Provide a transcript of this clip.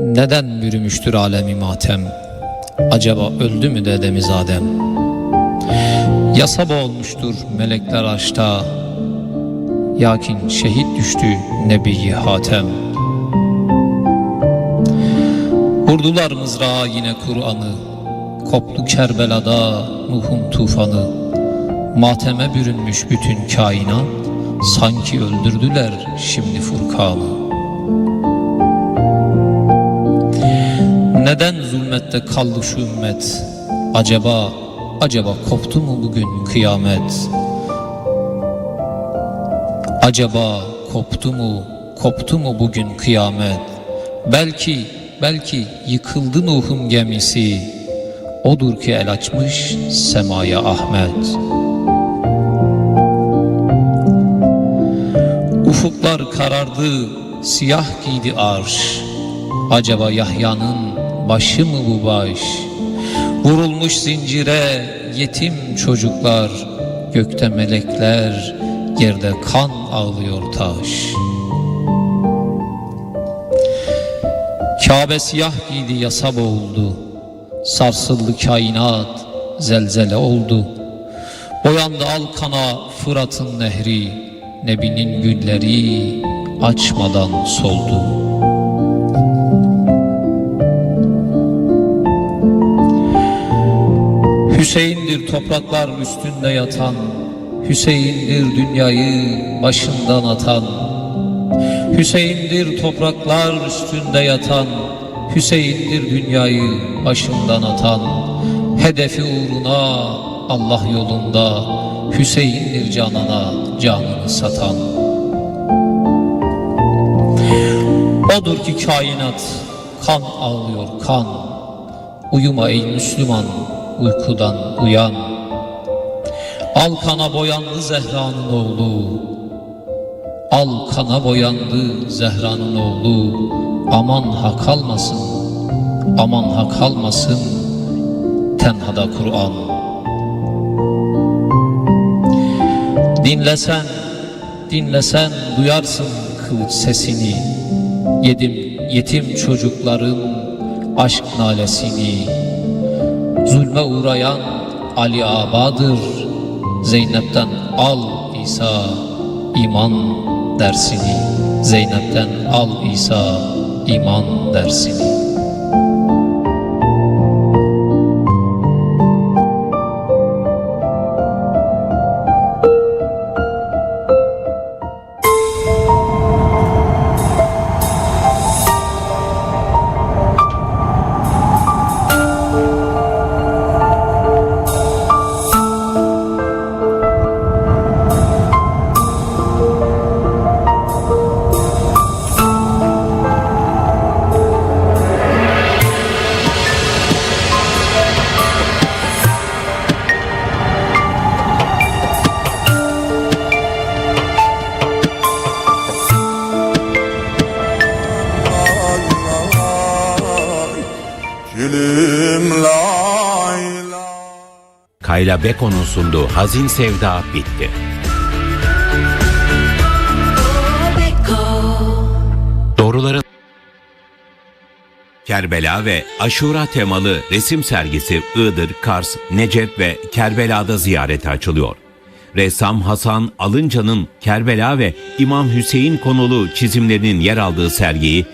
Neden bürümüştür alemi matem? Acaba öldü mü dedemiz Adem? Yasaba olmuştur melekler aşta. Yakin şehit düştü Nebi Hatem. Vurdular mızrağa yine Kur'an'ı. Koptu Kerbela'da Nuh'un tufanı. Mateme bürünmüş bütün kainat. Sanki öldürdüler şimdi Furkan'ı. Neden zulmette kaldı şu ümmet? Acaba, acaba koptu mu bugün kıyamet? Acaba koptu mu, koptu mu bugün kıyamet? Belki, belki yıkıldı Nuh'un gemisi. Odur ki el açmış semaya Ahmet. Ufuklar karardı, siyah giydi arş. Acaba Yahya'nın başı mı bu baş? Vurulmuş zincire yetim çocuklar, gökte melekler, yerde kan ağlıyor taş. Kabe siyah giydi yasa boğuldu, sarsıldı kainat, zelzele oldu. Boyandı Alkan'a Fırat'ın nehri, Nebi'nin gülleri açmadan soldu. Hüseyin'dir topraklar üstünde yatan, Hüseyin'dir dünyayı başından atan. Hüseyin'dir topraklar üstünde yatan, Hüseyin'dir dünyayı başından atan. Hedefi uğruna Allah yolunda, Hüseyin'dir canana canını satan. Odur ki kainat kan ağlıyor kan. Uyuma ey Müslüman, uykudan uyan. Al kana boyandı Zehra'nın oğlu. Al kana boyandı Zehra'nın oğlu. Aman ha kalmasın, aman ha kalmasın. Tenhada Kur'an. Dinlesen, dinlesen duyarsın kılıç sesini. Yedim, yetim çocukların aşk nalesini. Zulme uğrayan Ali Aba'dır. Zeynep'ten al İsa iman dersini. Zeynep'ten al İsa iman dersini Kayla Beko'nun sunduğu Hazin Sevda bitti. Doğruların Kerbela ve Aşura temalı resim sergisi Iğdır, Kars, Necep ve Kerbela'da ziyarete açılıyor. Ressam Hasan Alıncan'ın Kerbela ve İmam Hüseyin konulu çizimlerinin yer aldığı sergiyi